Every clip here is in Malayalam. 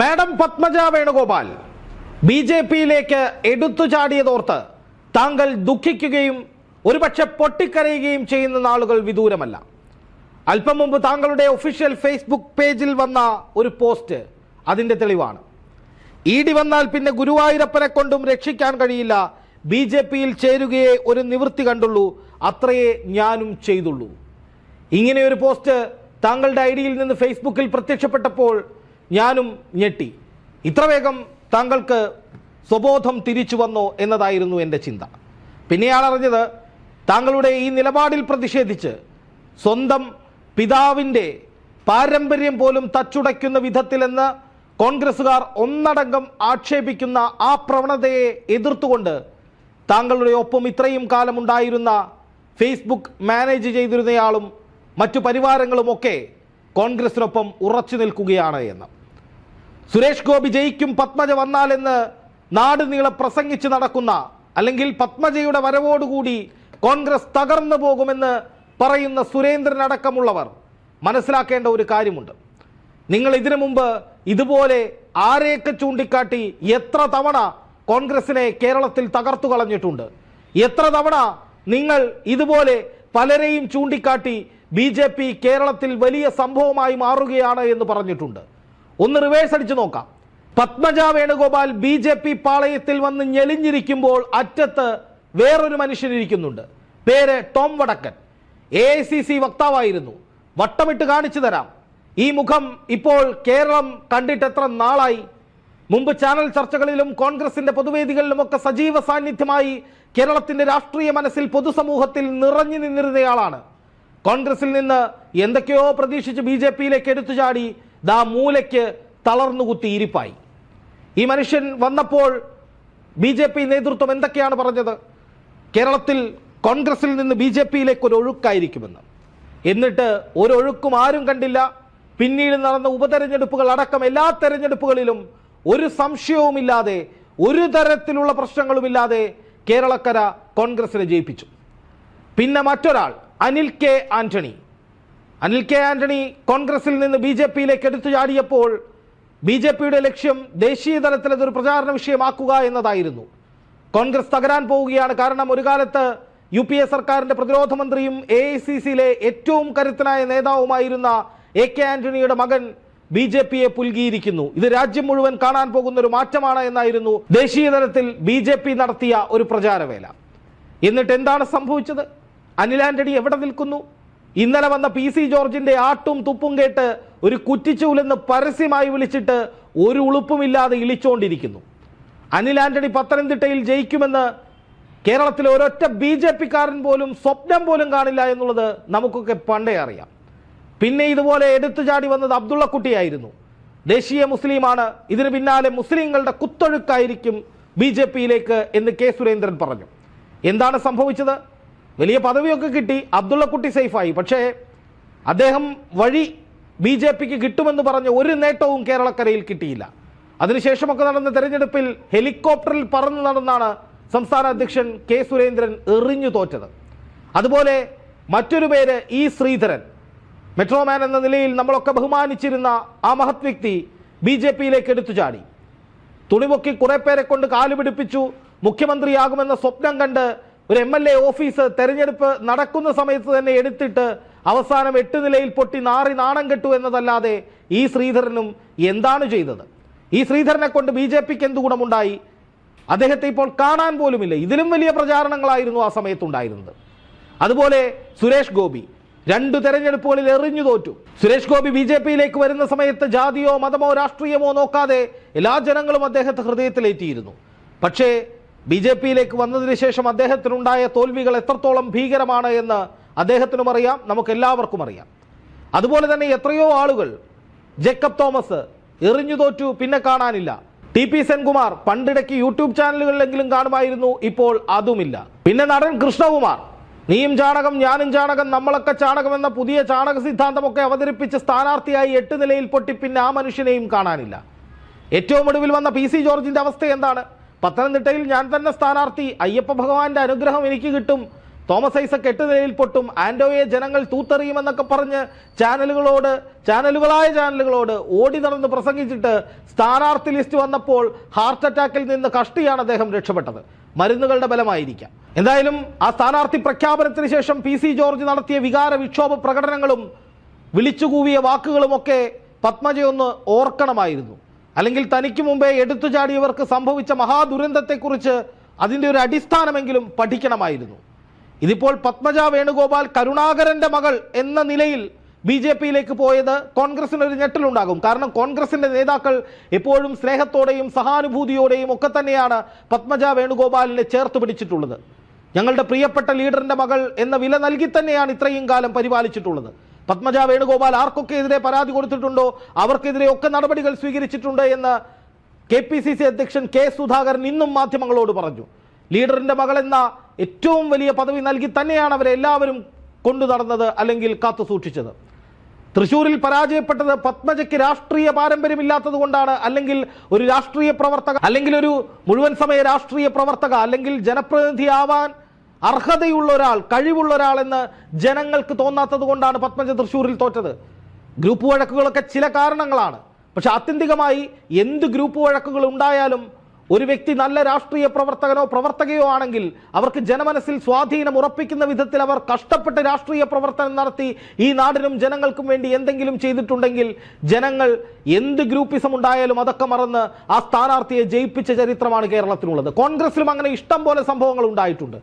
Madam Padmaja Venugopal B J പിയിലേക്ക് എടുത്തു ചാടിയതോർത്ത് താങ്കൾ ദുഃഖിക്കുകയും ഒരുപക്ഷെ പൊട്ടിക്കരയുകയും ചെയ്യുന്ന നാളുകൾ വിദൂരമല്ല. അല്പം മുമ്പ് താങ്കളുടെ ഒഫീഷ്യൽ ഫേസ്ബുക്ക് പേജിൽ വന്ന ഒരു പോസ്റ്റ് അതിന്റെ തെളിവാണ്. ഇ ഡി വന്നാൽ പിന്നെ ഗുരുവായൂരപ്പനെ കൊണ്ടും രക്ഷിക്കാൻ കഴിയില്ല. ബി ജെ പിയിൽ ചേരുകയെ ഒരു നിവൃത്തി കണ്ടുള്ളൂ. അത്രയേ ഞാനും ചെയ്തുള്ളൂ. ഇങ്ങനെ ഒരു പോസ്റ്റ് താങ്കളുടെ ഐ ഡിയിൽ നിന്ന് ഫേസ്ബുക്കിൽ പ്രത്യക്ഷപ്പെട്ടപ്പോൾ ഞാനും ഞെട്ടി. ഇത്ര വേഗം താങ്കൾക്ക് സ്വബോധം തിരിച്ചു വന്നോ എന്നതായിരുന്നു എന്റെ ചിന്ത. പിന്നെയാണ് അറിഞ്ഞത് താങ്കളുടെ ഈ നിലപാടിൽ പ്രതിഷേധിച്ച് സ്വന്തം പിതാവിന്റെ പാരമ്പര്യം പോലും തച്ചുടയ്ക്കുന്ന വിധത്തിലെന്ന് കോൺഗ്രസ്സുകാർ ഒന്നടങ്കം ആക്ഷേപിക്കുന്ന ആ പ്രവണതയെ എതിർത്തുകൊണ്ട് താങ്കളുടെ ഒപ്പം ഇത്രയും കാലമുണ്ടായിരുന്ന ഫേസ്ബുക്ക് മാനേജ് ചെയ്തിരുന്നയാളും മറ്റു പരിവാരങ്ങളുമൊക്കെ കോൺഗ്രസിനൊപ്പം ഉറച്ചു നിൽക്കുകയാണ് എന്ന്. സുരേഷ് ഗോപി ജയിക്കും പത്മജ വന്നാലെന്ന് നാട് നീളെ പ്രസംഗിച്ച് നടക്കുന്ന അല്ലെങ്കിൽ പത്മജയുടെ വരവോടുകൂടി കോൺഗ്രസ് തകർന്നു പോകുമെന്ന് പറയുന്ന സുരേന്ദ്രൻ അടക്കമുള്ളവർ മനസ്സിലാക്കേണ്ട ഒരു കാര്യമുണ്ട്. നിങ്ങൾ ഇതിനു മുമ്പ് ഇതുപോലെ ആരെയൊക്കെ ചൂണ്ടിക്കാട്ടി എത്ര തവണ കോൺഗ്രസിനെ കേരളത്തിൽ തകർത്തു കളഞ്ഞിട്ടുണ്ട്. എത്ര തവണ നിങ്ങൾ ഇതുപോലെ പലരെയും ചൂണ്ടിക്കാട്ടി ബി കേരളത്തിൽ വലിയ സംഭവമായി മാറുകയാണ് എന്ന് പറഞ്ഞിട്ടുണ്ട്. ഒന്ന് റിവേഴ്സ് അടിച്ചു നോക്കാം. Padmaja Venugopal B J P പാളയത്തിൽ വന്ന് ഞെളിഞ്ഞിരിക്കുമ്പോൾ അറ്റത്ത് വേറൊരു മനുഷ്യനിരിക്കുന്നുണ്ട് പേര് Tom Vadakkan. A C C വക്താവായിരുന്നു. വട്ടമിട്ട് കാണിച്ചു തരാം. ഈ മുഖം ഇപ്പോൾ കേരളം കണ്ടിട്ട് എത്ര നാളായി? മുമ്പ് ചാനൽ ചർച്ചകളിലും കോൺഗ്രസിന്റെ പൊതുവേദികളിലുമൊക്കെ സജീവ സാന്നിധ്യമായി കേരളത്തിന്റെ രാഷ്ട്രീയ മനസ്സിൽ പൊതുസമൂഹത്തിൽ നിറഞ്ഞു നിന്നിരുന്നയാളാണ്. കോൺഗ്രസിൽ നിന്ന് എന്തൊക്കെയോ പ്രതീക്ഷിച്ച് ബി ജെ പിയിലേക്ക് എടുത്തു ചാടി ദാ മൂലയ്ക്ക് തളർന്നു കുത്തി ഇരിപ്പായി. ഈ മനുഷ്യൻ വന്നപ്പോൾ ബി ജെ പി നേതൃത്വം എന്തൊക്കെയാണ് പറഞ്ഞത്? കേരളത്തിൽ കോൺഗ്രസിൽ നിന്ന് ബി ജെ പിയിലേക്ക് ഒരു ഒഴുക്കായിരിക്കുമെന്ന്. എന്നിട്ട് ഒരൊഴുക്കും ആരും കണ്ടില്ല. പിന്നീട് നടന്ന ഉപതെരഞ്ഞെടുപ്പുകൾ അടക്കം എല്ലാ തെരഞ്ഞെടുപ്പുകളിലും ഒരു സംശയവുമില്ലാതെ ഒരു തരത്തിലുള്ള പ്രശ്നങ്ങളുമില്ലാതെ കേരളക്കര കോൺഗ്രസിനെ ജയിപ്പിച്ചു. പിന്നെ മറ്റൊരാൾ അനിൽ കെ ആന്റണി. അനിൽ കെ ആന്റണി കോൺഗ്രസിൽ നിന്ന് ബി ജെ പിയിലേക്ക് എടുത്തു ചാടിയപ്പോൾ ബി ജെ പിയുടെ ലക്ഷ്യം ദേശീയ തലത്തിൽ അതൊരു പ്രചാരണ വിഷയമാക്കുക എന്നതായിരുന്നു. കോൺഗ്രസ് തകരാൻ പോവുകയാണ്. കാരണം ഒരു കാലത്ത് യു പി എ സർക്കാരിന്റെ പ്രതിരോധ മന്ത്രിയും എ ഐ സി സിയിലെ ഏറ്റവും കരുത്തനായ നേതാവുമായിരുന്ന എ കെ ആന്റണിയുടെ മകൻ ബി ജെ പിയെ പുൽകിയിരിക്കുന്നു. ഇത് രാജ്യം മുഴുവൻ കാണാൻ പോകുന്ന ഒരു മാറ്റമാണ് എന്നായിരുന്നു ദേശീയ തലത്തിൽ ബി ജെ പി നടത്തിയ ഒരു പ്രചാരവേല. എന്നിട്ട് എന്താണ് സംഭവിച്ചത്? അനിൽ ആന്റണി എവിടെ നിൽക്കുന്നു? ഇന്നലെ വന്ന പി സി ജോർജിന്റെ ആട്ടും തുപ്പും കേട്ട് ഒരു കുറ്റിച്ചൂലെന്ന് പരസ്യമായി വിളിച്ചിട്ട് ഒരു ഉളുപ്പുമില്ലാതെ ഇളിച്ചുകൊണ്ടിരിക്കുന്നു അനിൽ ആന്റണി പത്തനംതിട്ടയിൽ ജയിക്കുമെന്ന് കേരളത്തിലെ ഒരൊറ്റ ബി ജെ പോലും സ്വപ്നം പോലും കാണില്ല എന്നുള്ളത് നമുക്കൊക്കെ പണ്ടേ അറിയാം. പിന്നെ ഇതുപോലെ എടുത്തു ചാടി വന്നത് അബ്ദുള്ളക്കുട്ടിയായിരുന്നു. ദേശീയ മുസ്ലിമാണ്. ഇതിന് പിന്നാലെ മുസ്ലിങ്ങളുടെ കുത്തൊഴുക്കായിരിക്കും ബി ജെ പിയിലേക്ക് എന്ന് കെ സുരേന്ദ്രൻ പറഞ്ഞു. എന്താണ് സംഭവിച്ചത്? വലിയ പദവിയൊക്കെ കിട്ടി. അബ്ദുള്ളക്കുട്ടി സേഫായി. പക്ഷേ അദ്ദേഹം വഴി ബി ജെ പിക്ക് കിട്ടുമെന്ന് പറഞ്ഞ ഒരു നേട്ടവും കേരളക്കരയിൽ കിട്ടിയില്ല. അതിനുശേഷമൊക്കെ നടന്ന തെരഞ്ഞെടുപ്പിൽ ഹെലികോപ്റ്ററിൽ പറന്നു നടന്നാണ് സംസ്ഥാന അധ്യക്ഷൻ കെ സുരേന്ദ്രൻ എറിഞ്ഞു തോറ്റത്. അതുപോലെ മറ്റൊരു പേര് ഇ ശ്രീധരൻ. മെട്രോമാൻ എന്ന നിലയിൽ നമ്മളൊക്കെ ബഹുമാനിച്ചിരുന്ന ആ മഹത് വ്യക്തി ബി ജെ പിയിലേക്ക് എടുത്തു ചാടി. തുണിമുക്കി കുറെ പേരെ കൊണ്ട് കാലുപിടിപ്പിച്ചു. മുഖ്യമന്ത്രിയാകുമെന്ന സ്വപ്നം കണ്ട് ഒരു എം എൽ എ ഓഫീസ് തെരഞ്ഞെടുപ്പ് നടക്കുന്ന സമയത്ത് തന്നെ എടുത്തിട്ട് അവസാനം എട്ട് നിലയിൽ പൊട്ടി നാറി നാണം കെട്ടു എന്നതല്ലാതെ ഈ ശ്രീധരനും എന്താണ് ചെയ്തത്? ഈ ശ്രീധരനെ കൊണ്ട് ബി ജെ പിക്ക് എന്ത് ഗുണമുണ്ടായി? അദ്ദേഹത്തെ ഇപ്പോൾ കാണാൻ പോലുമില്ല. ഇതിലും വലിയ പ്രചാരണങ്ങളായിരുന്നു ആ സമയത്തുണ്ടായിരുന്നത്. അതുപോലെ സുരേഷ് ഗോപി രണ്ട് തെരഞ്ഞെടുപ്പുകളിൽ എറിഞ്ഞു തോറ്റു. സുരേഷ് ഗോപി ബി ജെ പിയിലേക്ക് വരുന്ന സമയത്ത് ജാതിയോ മതമോ രാഷ്ട്രീയമോ നോക്കാതെ എല്ലാ ജനങ്ങളും അദ്ദേഹത്തെ ഹൃദയത്തിലേറ്റിയിരുന്നു. പക്ഷേ ബി ജെ പിയിലേക്ക് വന്നതിന് ശേഷം അദ്ദേഹത്തിനുണ്ടായ തോൽവികൾ എത്രത്തോളം ഭീകരമാണ് എന്ന് അദ്ദേഹത്തിനും അറിയാം നമുക്ക് എല്ലാവർക്കും അറിയാം. അതുപോലെ തന്നെ എത്രയോ ആളുകൾ ജേക്കബ് തോമസ് എറിഞ്ഞു തോറ്റു പിന്നെ കാണാനില്ല. ടി പി സെൻകുമാർ പണ്ടിടയ്ക്ക് യൂട്യൂബ് ചാനലുകളിലെങ്കിലും കാണുമായിരുന്നു ഇപ്പോൾ അതുമില്ല. പിന്നെ നടൻ കൃഷ്ണകുമാർ നീയും ചാണകം ഞാനും ചാണകം നമ്മളൊക്കെ ചാണകം എന്ന പുതിയ ചാണക സിദ്ധാന്തമൊക്കെ അവതരിപ്പിച്ച് സ്ഥാനാർത്ഥിയായി എട്ട് നിലയിൽ പൊട്ടി പിന്നെ ആ മനുഷ്യനെയും കാണാനില്ല. ഏറ്റവും ഒടുവിൽ വന്ന പി സി ജോർജിന്റെ അവസ്ഥ എന്താണ്? പത്തനംതിട്ടയിൽ ഞാൻ തന്നെ സ്ഥാനാർത്ഥി. അയ്യപ്പ ഭഗവാന്റെ അനുഗ്രഹം എനിക്ക് കിട്ടും. തോമസ് ഐസക് എട്ട് നിലയിൽ പൊട്ടും. ആൻഡോയെ ജനങ്ങൾ തൂത്തെറിയുമെന്നൊക്കെ പറഞ്ഞ് ചാനലുകളോട് ചാനലുകളായ ചാനലുകളോട് ഓടി നടന്ന് പ്രസംഗിച്ചിട്ട് സ്ഥാനാർത്ഥി ലിസ്റ്റ് വന്നപ്പോൾ ഹാർട്ട് അറ്റാക്കിൽ നിന്ന് കഷ്ടിയാണ് അദ്ദേഹം രക്ഷപ്പെട്ടത്. മരുന്നുകളുടെ ബലമായിരിക്കാം. എന്തായാലും ആ സ്ഥാനാർത്ഥി പ്രഖ്യാപനത്തിന് ശേഷം പി സി ജോർജ് നടത്തിയ വികാര വിക്ഷോഭ പ്രകടനങ്ങളും വിളിച്ചുകൂവിയ വാക്കുകളുമൊക്കെ പത്മജയൊന്ന് ഓർക്കണമായിരുന്നു. അല്ലെങ്കിൽ തനിക്ക് മുമ്പേ എടുത്തു ചാടിയവർക്ക് സംഭവിച്ച മഹാദുരന്തത്തെക്കുറിച്ച് അതിന്റെ ഒരു അടിസ്ഥാനമെങ്കിലും പഠിക്കണമായിരുന്നു. ഇതിപ്പോൾ പത്മജ വേണുഗോപാൽ കരുണാകരന്റെ മകൾ എന്ന നിലയിൽ ബി ജെ പിയിലേക്ക് പോയത് കോൺഗ്രസിനൊരു ഞെട്ടലുണ്ടാകും. കാരണം കോൺഗ്രസിന്റെ നേതാക്കൾ എപ്പോഴും സ്നേഹത്തോടെയും സഹാനുഭൂതിയോടെയും ഒക്കെ തന്നെയാണ് പത്മജ വേണുഗോപാലിനെ ചേർത്ത് പിടിച്ചിട്ടുള്ളത്. ഞങ്ങളുടെ പ്രിയപ്പെട്ട ലീഡറിന്റെ മകൾ എന്ന വില നൽകി തന്നെയാണ് ഇത്രയും കാലം പരിപാലിച്ചിട്ടുള്ളത്. പത്മജ വേണുഗോപാൽ ആർക്കൊക്കെ എതിരെ പരാതി കൊടുത്തിട്ടുണ്ടോ? അവർക്കെതിരെ ഒക്കെ നടപടികൾ സ്വീകരിച്ചിട്ടുണ്ട് എന്ന് കെ പി സി സി അധ്യക്ഷൻ കെ സുധാകരൻ ഇന്നും മാധ്യമങ്ങളോട് പറഞ്ഞു. ലീഡറിന്റെ മകൾ എന്ന ഏറ്റവും വലിയ പദവി നൽകി തന്നെയാണ് അവരെ എല്ലാവരും കൊണ്ടു നടന്നത് അല്ലെങ്കിൽ കാത്തു സൂക്ഷിച്ചത്. തൃശൂരിൽ പരാജയപ്പെട്ടത് പത്മജയ്ക്ക് രാഷ്ട്രീയ പാരമ്പര്യമില്ലാത്തത് കൊണ്ടാണ് അല്ലെങ്കിൽ ഒരു രാഷ്ട്രീയ പ്രവർത്തക അല്ലെങ്കിൽ ഒരു മുഴുവൻ സമയ രാഷ്ട്രീയ പ്രവർത്തക അല്ലെങ്കിൽ ജനപ്രതിനിധിയാവാൻ അർഹതയുള്ള ഒരാൾ കഴിവുള്ള ഒരാൾ എന്ന് ജനങ്ങൾക്ക് തോന്നാത്തത് കൊണ്ടാണ് പത്മജ തൃശ്ശൂരിൽ തോറ്റത്. ഗ്രൂപ്പ് വഴക്കുകളൊക്കെ ചില കാരണങ്ങളാണ്. പക്ഷെ ആത്യന്തികമായി എന്ത് ഗ്രൂപ്പ് വഴക്കുകൾ ഉണ്ടായാലും ഒരു വ്യക്തി നല്ല രാഷ്ട്രീയ പ്രവർത്തകനോ പ്രവർത്തകയോ ആണെങ്കിൽ അവർക്ക് ജനമനസ്സിൽ സ്വാധീനം ഉറപ്പിക്കുന്ന വിധത്തിൽ അവർ കഷ്ടപ്പെട്ട് രാഷ്ട്രീയ പ്രവർത്തനം നടത്തി ഈ നാടിനും ജനങ്ങൾക്കും വേണ്ടി എന്തെങ്കിലും ചെയ്തിട്ടുണ്ടെങ്കിൽ ജനങ്ങൾ എന്ത് ഗ്രൂപ്പിസം ഉണ്ടായാലും അതൊക്കെ മറന്ന് ആ സ്ഥാനാർത്ഥിയെ ജയിപ്പിച്ച ചരിത്രമാണ് കേരളത്തിനുള്ളത്. കോൺഗ്രസിലും അങ്ങനെ ഇഷ്ടം പോലെ സംഭവങ്ങൾ ഉണ്ടായിട്ടുണ്ട്.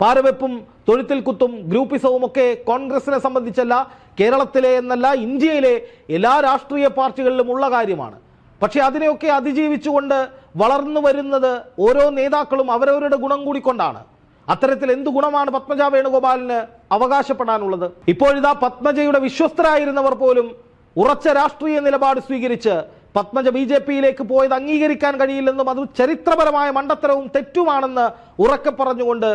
പാരവെപ്പും തൊഴുത്തിൽ കുത്തും ഗ്രൂപ്പിസവും ഒക്കെ കോൺഗ്രസിനെ സംബന്ധിച്ചല്ല കേരളത്തിലെ എന്നല്ല ഇന്ത്യയിലെ എല്ലാ രാഷ്ട്രീയ പാർട്ടികളിലും ഉള്ള കാര്യമാണ്. പക്ഷേ അതിനെയൊക്കെ അതിജീവിച്ചുകൊണ്ട് വളർന്നു വരുന്നത് ഓരോ നേതാക്കളും അവരവരുടെ ഗുണം കൂടിക്കൊണ്ടാണ് അത്തരത്തിൽ എന്ത് ഗുണമാണ് പത്മജ വേണുഗോപാലിന് അവകാശപ്പെടാനുള്ളത്? ഇപ്പോഴിതാ പത്മജയുടെ വിശ്വസ്തരായിരുന്നവർ പോലും ഉറച്ച രാഷ്ട്രീയ നിലപാട് സ്വീകരിച്ച് പത്മജ ബി ജെ പിയിലേക്ക് പോയത് അംഗീകരിക്കാൻ കഴിയില്ലെന്നും അത് ചരിത്രപരമായ മണ്ടത്തരവും തെറ്റുമാണെന്ന് ഉറക്കെ പറഞ്ഞുകൊണ്ട്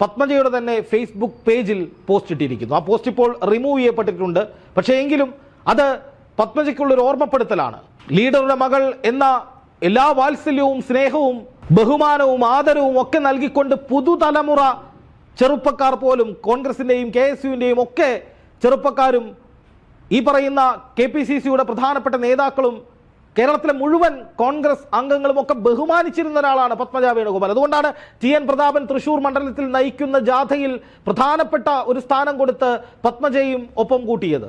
പത്മജയുടെ തന്നെ ഫേസ്ബുക്ക് പേജിൽ പോസ്റ്റ് ഇട്ടിരിക്കുന്നു ആ പോസ്റ്റ് ഇപ്പോൾ റിമൂവ് ചെയ്യപ്പെട്ടിട്ടുണ്ട്. പക്ഷേ എങ്കിലും അത് പത്മജയ്ക്കുള്ളൊരു ഓർമ്മപ്പെടുത്തലാണ്. ലീഡറുടെ മകൾ എന്ന എല്ലാ വാത്സല്യവും സ്നേഹവും ബഹുമാനവും ആദരവും ഒക്കെ നൽകിക്കൊണ്ട് പുതുതലമുറ ചെറുപ്പക്കാർ പോലും കോൺഗ്രസിന്റെയും കെ എസ് യുവിന്റെയും ഒക്കെ ചെറുപ്പക്കാരും ഈ പറയുന്ന കെ പി സി സിയുടെ പ്രധാനപ്പെട്ട നേതാക്കളും കേരളത്തിലെ മുഴുവൻ കോൺഗ്രസ് അംഗങ്ങളും ഒക്കെ ബഹുമാനിച്ചിരുന്ന ഒരാളാണ് പത്മജ വേണുഗോപാൽ. അതുകൊണ്ടാണ് ടി എൻ പ്രതാപൻ തൃശൂർ മണ്ഡലത്തിൽ നയിക്കുന്ന ജാഥയിൽ പ്രധാനപ്പെട്ട ഒരു സ്ഥാനം കൊടുത്ത് പത്മജയും ഒപ്പം കൂട്ടിയത്.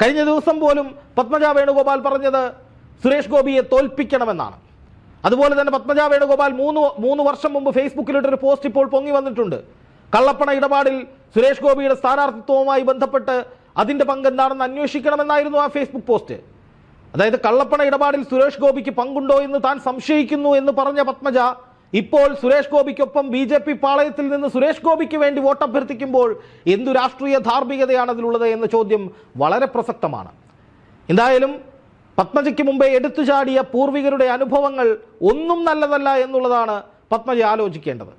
കഴിഞ്ഞ ദിവസം പോലും പത്മജ വേണുഗോപാൽ പറഞ്ഞത് സുരേഷ് ഗോപിയെ തോൽപ്പിക്കണമെന്നാണ്. അതുപോലെ തന്നെ പത്മജ വേണുഗോപാൽ മൂന്ന് മൂന്ന് വർഷം മുമ്പ് ഫേസ്ബുക്കിലിട്ടൊരു പോസ്റ്റ് ഇപ്പോൾ പൊങ്ങി വന്നിട്ടുണ്ട്. കള്ളപ്പണ ഇടപാടിൽ സുരേഷ് ഗോപിയുടെ സ്ഥാനാർത്ഥിത്വവുമായി ബന്ധപ്പെട്ട് അതിന്റെ പങ്ക് എന്താണെന്ന് അന്വേഷിക്കണമെന്നായിരുന്നു ആ ഫേസ്ബുക്ക് പോസ്റ്റ്. അതായത് കള്ളപ്പണ ഇടപാടിൽ സുരേഷ് ഗോപിക്ക് പങ്കുണ്ടോ എന്ന് താൻ സംശയിക്കുന്നു എന്ന് പറഞ്ഞ പത്മജ ഇപ്പോൾ സുരേഷ് ഗോപിക്കൊപ്പം ബി ജെ പി പാളയത്തിൽ നിന്ന് സുരേഷ് ഗോപിക്ക് വേണ്ടി വോട്ടഭ്യർത്ഥിക്കുമ്പോൾ എന്തു രാഷ്ട്രീയ ധാർമ്മികതയാണ് അതിലുള്ളത് എന്ന ചോദ്യം വളരെ പ്രസക്തമാണ്. എന്തായാലും പത്മജയ്ക്ക് മുമ്പേ എടുത്തു ചാടിയ പൂർവികരുടെ അനുഭവങ്ങൾ ഒന്നും നല്ലതല്ല എന്നുള്ളതാണ് പത്മജ ആലോചിക്കേണ്ടത്.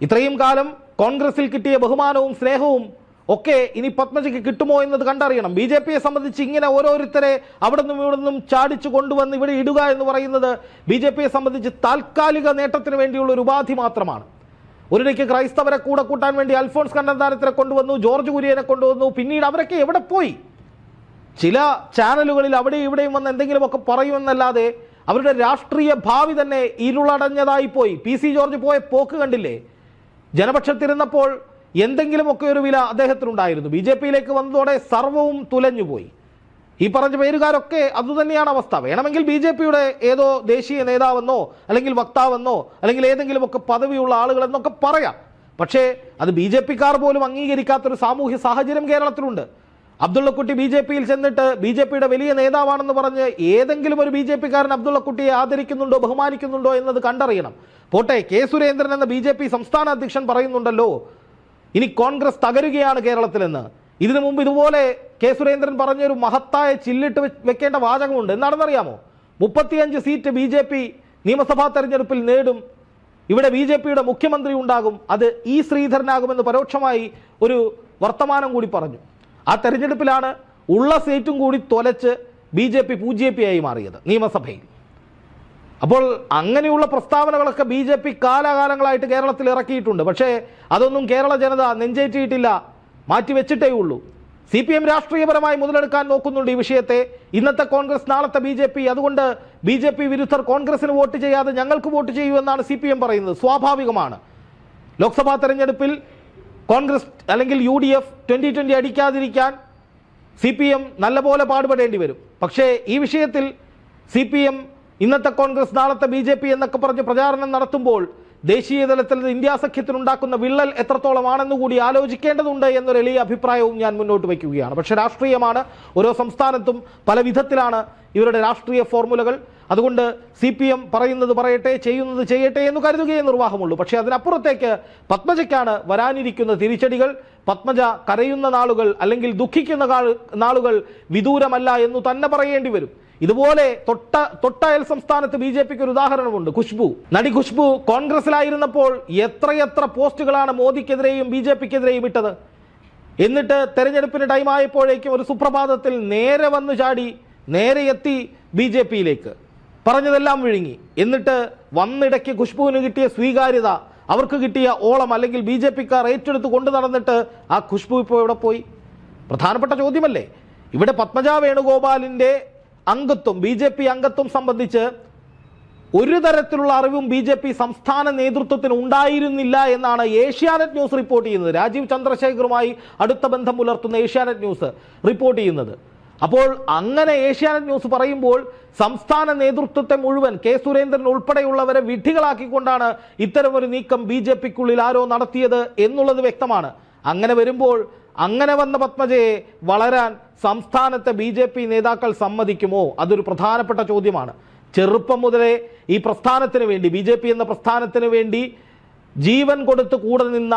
ഇത്രയും കാലം കോൺഗ്രസിൽ കിട്ടിയ ബഹുമാനവും സ്നേഹവും ഒക്കെ ഇനി പത്മജയ്ക്ക് കിട്ടുമോ എന്നത് കണ്ടറിയണം. ബി ജെ പിയെ സംബന്ധിച്ച് ഇങ്ങനെ ഓരോരുത്തരെ അവിടെ നിന്നും ഇവിടെ നിന്നും ചാടിച്ചു കൊണ്ടുവന്ന് ഇവിടെ ഇടുക എന്ന് പറയുന്നത് ബി ജെ പിയെ സംബന്ധിച്ച് താൽക്കാലിക നേട്ടത്തിന് വേണ്ടിയുള്ള ഒരു ഉപാധി മാത്രമാണ്. ഒരിടയ്ക്ക് ക്രൈസ്തവരെ കൂടെ കൂട്ടാൻ വേണ്ടി അൽഫോൺസ് കണ്ണന്താനത്തിനെ കൊണ്ടുവന്നു ജോർജ് കുര്യനെ കൊണ്ടുവന്നു പിന്നീട് അവരൊക്കെ എവിടെ പോയി? ചില ചാനലുകളിൽ അവിടെ ഇവിടെയും വന്ന് എന്തെങ്കിലുമൊക്കെ പറയുമെന്നല്ലാതെ അവരുടെ രാഷ്ട്രീയ ഭാവി തന്നെ ഇരുളടഞ്ഞതായി പോയി. പി സി ജോർജ് പോയ പോക്ക് കണ്ടില്ലേ? ജനപക്ഷത്തിരുന്നപ്പോൾ എന്തെങ്കിലുമൊക്കെ ഒരു വില അദ്ദേഹത്തിനുണ്ടായിരുന്നു. ബി ജെ പിയിലേക്ക് വന്നതോടെ സർവവും തുലഞ്ഞുപോയി. ഈ പറഞ്ഞ പേരുകാരൊക്കെ അതുതന്നെയാണ് അവസ്ഥ. വേണമെങ്കിൽ ബി ജെ പിയുടെ ഏതോ ദേശീയ നേതാവെന്നോ അല്ലെങ്കിൽ വക്താവെന്നോ അല്ലെങ്കിൽ ഏതെങ്കിലുമൊക്കെ പദവിയുള്ള ആളുകളെന്നൊക്കെ പറയാം. പക്ഷേ അത് ബി ജെ പിക്കാർ പോലും അംഗീകരിക്കാത്തൊരു സാമൂഹ്യ സാഹചര്യം കേരളത്തിലുണ്ട്. അബ്ദുള്ളക്കുട്ടി ബി ജെ പിയിൽ ചെന്നിട്ട് ബി ജെ പിയുടെ വലിയ നേതാവാണെന്ന് പറഞ്ഞ് ഏതെങ്കിലും ഒരു ബി ജെ പിക്കാരൻ അബ്ദുള്ളക്കുട്ടിയെ ആദരിക്കുന്നുണ്ടോ ബഹുമാനിക്കുന്നുണ്ടോ എന്നത് കണ്ടറിയണം. പോട്ടെ കെ സുരേന്ദ്രൻ എന്ന ബി ജെ പി സംസ്ഥാന അധ്യക്ഷൻ പറയുന്നുണ്ടല്ലോ ഇനി കോൺഗ്രസ് തകരുകയാണ് കേരളത്തിലെന്ന്. ഇതിനു മുമ്പ് ഇതുപോലെ കെ സുരേന്ദ്രൻ പറഞ്ഞൊരു മഹത്തായ ചില്ലിട്ട് വെക്കേണ്ട വാചകമുണ്ട്. എന്താണെന്നറിയാമോ? മുപ്പത്തിയഞ്ച് സീറ്റ് ബി ജെ പി നിയമസഭാ തെരഞ്ഞെടുപ്പിൽ നേടും. ഇവിടെ ബി ജെ പിയുടെ മുഖ്യമന്ത്രി ഉണ്ടാകും. അത് ഇ ശ്രീധരനാകുമെന്ന് പരോക്ഷമായി ഒരു വർത്തമാനം കൂടി പറഞ്ഞു. ആ തെരഞ്ഞെടുപ്പിലാണ് ഉള്ള സീറ്റും കൂടി തൊലച്ച് ബി ജെ പി പൂജ്യ പി ആയി മാറിയത് നിയമസഭയിൽ. അപ്പോൾ അങ്ങനെയുള്ള പ്രസ്താവനകളൊക്കെ ബി ജെ പി കാലാകാലങ്ങളായിട്ട് കേരളത്തിൽ ഇറക്കിയിട്ടുണ്ട്. പക്ഷേ അതൊന്നും കേരള ജനത നെഞ്ചേറ്റിയിട്ടില്ല. മാറ്റിവെച്ചിട്ടേ ഉള്ളൂ. സി പി എം രാഷ്ട്രീയപരമായി മുതലെടുക്കാൻ നോക്കുന്നുണ്ട് ഈ വിഷയത്തെ. ഇന്നത്തെ കോൺഗ്രസ് നാളത്തെ ബി ജെ പി. അതുകൊണ്ട് ബി ജെ പി വിരുദ്ധർ കോൺഗ്രസിന് വോട്ട് ചെയ്യാതെ ഞങ്ങൾക്ക് വോട്ട് ചെയ്യൂ എന്നാണ് സി പി എം പറയുന്നത്. സ്വാഭാവികമാണ്. ലോക്സഭാ തെരഞ്ഞെടുപ്പിൽ കോൺഗ്രസ് അല്ലെങ്കിൽ U D F twenty twenty അടിക്കാതിരിക്കാൻ C P M നല്ലപോലെ പാടുപെടേണ്ടി വരും. പക്ഷേ ഈ വിഷയത്തിൽ സി പി എം ഇന്നത്തെ കോൺഗ്രസ് നാളത്തെ ബി ജെ പി എന്നൊക്കെ പറഞ്ഞ് പ്രചാരണം നടത്തുമ്പോൾ ദേശീയ തലത്തിൽ ഇന്ത്യാ സഖ്യത്തിനുണ്ടാക്കുന്ന വിള്ളൽ എത്രത്തോളമാണെന്ന് കൂടി ആലോചിക്കേണ്ടതുണ്ട് എന്നൊരു എളിയ അഭിപ്രായവും ഞാൻ മുന്നോട്ട് വയ്ക്കുകയാണ്. പക്ഷേ രാഷ്ട്രീയമാണ്. ഓരോ സംസ്ഥാനത്തും പല വിധത്തിലാണ് ഇവരുടെ രാഷ്ട്രീയ ഫോർമുലകൾ. അതുകൊണ്ട് സി പി എം പറയുന്നത് പറയട്ടെ ചെയ്യുന്നത് ചെയ്യട്ടെ എന്ന് കരുതുകയേ നിർവാഹമുള്ളൂ. പക്ഷേ അതിനപ്പുറത്തേക്ക് പത്മജയ്ക്കാണ് വരാനിരിക്കുന്ന തിരിച്ചടികൾ. പത്മജ കരയുന്ന നാളുകൾ അല്ലെങ്കിൽ ദുഃഖിക്കുന്ന നാളുകൾ വിദൂരമല്ല എന്ന് തന്നെ പറയേണ്ടി വരും. ഇതുപോലെ തൊട്ട തൊട്ടയൽ സംസ്ഥാനത്ത് ബി ജെ പിക്ക് ഒരു ഉദാഹരണമുണ്ട്. ഖുഷ്ബു നടി ഖുഷ്ബു കോൺഗ്രസിലായിരുന്നപ്പോൾ എത്രയെത്ര പോസ്റ്റുകളാണ് മോദിക്കെതിരെയും ബി ജെ പിക്കെതിരെയും ഇട്ടത്. എന്നിട്ട് തെരഞ്ഞെടുപ്പിന് ടൈമായപ്പോഴേക്കും ഒരു സുപ്രഭാതത്തിൽ നേരെ വന്നു ചാടി നേരെ എത്തി ബി ജെ പിയിലേക്ക്. പറഞ്ഞതെല്ലാം വിഴുങ്ങി. എന്നിട്ട് വന്നിടയ്ക്ക് ഖുഷ്ബുവിന് കിട്ടിയ സ്വീകാര്യത അവർക്ക് കിട്ടിയ ഓളം അല്ലെങ്കിൽ ബി ജെ പിക്കാർ ഏറ്റെടുത്ത് കൊണ്ടു നടന്നിട്ട് ആ ഖുഷ്ബു ഇപ്പോൾ എവിടെ പോയി? പ്രധാനപ്പെട്ട ചോദ്യമല്ലേ. ഇവിടെ പത്മജ വേണുഗോപാലിന്റെ അംഗത്വം ബി ജെ പി അംഗത്വം സംബന്ധിച്ച് ഒരു തരത്തിലുള്ള അറിവും ബി ജെ പി സംസ്ഥാന നേതൃത്വത്തിന് ഉണ്ടായിരുന്നില്ല എന്നാണ് ഏഷ്യാനെറ്റ് ന്യൂസ് റിപ്പോർട്ട് ചെയ്യുന്നത്. രാജീവ് ചന്ദ്രശേഖറുമായി അടുത്ത ബന്ധം പുലർത്തുന്ന ഏഷ്യാനെറ്റ് ന്യൂസ് റിപ്പോർട്ട് ചെയ്യുന്നത്. അപ്പോൾ അങ്ങനെ ഏഷ്യാനെറ്റ് ന്യൂസ് പറയുമ്പോൾ സംസ്ഥാന നേതൃത്വത്തെ മുഴുവൻ കെ സുരേന്ദ്രൻ ഉൾപ്പെടെയുള്ളവരെ വിഡ്ഢികളാക്കിക്കൊണ്ടാണ് ഇത്തരമൊരു നീക്കം ബി ജെ പിക്കുള്ളിൽ ആരോ നടത്തിയത് എന്നുള്ളത് വ്യക്തമാണ്. അങ്ങനെ വരുമ്പോൾ അങ്ങനെ വന്ന പത്മജയെ വളരാൻ സംസ്ഥാനത്തെ ബി ജെ പി നേതാക്കൾ സമ്മതിക്കുമോ? അതൊരു പ്രധാനപ്പെട്ട ചോദ്യമാണ്. ചെറുപ്പം മുതലേ ഈ പ്രസ്ഥാനത്തിന് വേണ്ടി ബി എന്ന പ്രസ്ഥാനത്തിന് വേണ്ടി ജീവൻ കൊടുത്ത് കൂടെ നിന്ന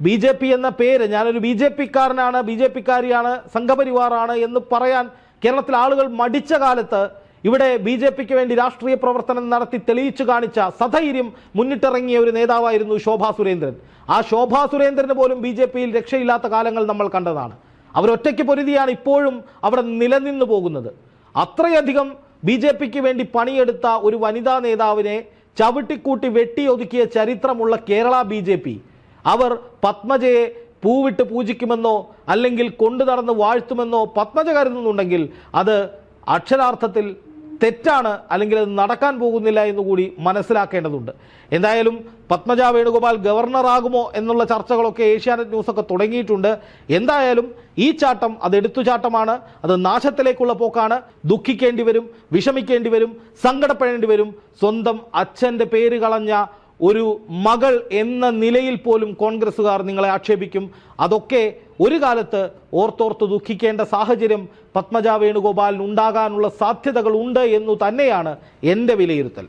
ബി ജെ പി എന്ന പേര് ഞാനൊരു ബി ജെ പിക്കാരനാണ് ബി ജെ പിക്കാരിയാണ് സംഘപരിവാറാണ് എന്ന് പറയാൻ കേരളത്തിലെ ആളുകൾ മടിച്ച കാലത്ത് ഇവിടെ ബി ജെ പിക്ക് വേണ്ടി രാഷ്ട്രീയ പ്രവർത്തനം നടത്തി തെളിയിച്ചു കാണിച്ച സധൈര്യം മുന്നിട്ടിറങ്ങിയ ഒരു നേതാവായിരുന്നു ശോഭാ സുരേന്ദ്രൻ. ആ ശോഭാ സുരേന്ദ്രന് പോലും ബി ജെ പിയിൽ രക്ഷയില്ലാത്ത കാലങ്ങൾ നമ്മൾ കണ്ടതാണ്. അവരൊറ്റയ്ക്ക് പൊരുതിയാണ് ഇപ്പോഴും അവിടെ നിലനിന്നു പോകുന്നത്. അത്രയധികം ബി ജെ പിക്ക് വേണ്ടി പണിയെടുത്ത ഒരു വനിതാ നേതാവിനെ ചവിട്ടിക്കൂട്ടി വെട്ടിയൊതുക്കിയ ചരിത്രമുള്ള കേരള ബി ജെ പി. അവർ പത്മജയെ പൂവിട്ട് പൂജിക്കുമെന്നോ അല്ലെങ്കിൽ കൊണ്ടു നടന്ന് വാഴ്ത്തുമെന്നോ പത്മജ കരുതുന്നുണ്ടെങ്കിൽ അത് അക്ഷരാർത്ഥത്തിൽ തെറ്റാണ് അല്ലെങ്കിൽ അത് നടക്കാൻ പോകുന്നില്ല എന്ന് കൂടി മനസ്സിലാക്കേണ്ടതുണ്ട്. എന്തായാലും പത്മജ വേണുഗോപാൽ ഗവർണറാകുമോ എന്നുള്ള ചർച്ചകളൊക്കെ ഏഷ്യാനെറ്റ് ന്യൂസൊക്കെ തുടങ്ങിയിട്ടുണ്ട്. എന്തായാലും ഈ ചാട്ടം അത് എടുത്തുചാട്ടമാണ്. അത് നാശത്തിലേക്കുള്ള പോക്കാണ്. ദുഃഖിക്കേണ്ടി വരും വിഷമിക്കേണ്ടി വരും സങ്കടപ്പെടേണ്ടി വരും. സ്വന്തം അച്ഛന്റെ പേര് കളഞ്ഞ ഒരു മകൾ എന്ന നിലയിൽ പോലും കോൺഗ്രസ്സുകാർ നിങ്ങളെ ആക്ഷേപിക്കും. അതൊക്കെ ഒരു കാലത്ത് ഓർത്തോർത്ത് ദുഃഖിക്കേണ്ട സാഹചര്യം പത്മജ വേണുഗോപാലിന് ഉണ്ടാകാനുള്ള സാധ്യതകൾ ഉണ്ട് എന്നു തന്നെയാണ് എന്റെ വിലയിരുത്തൽ.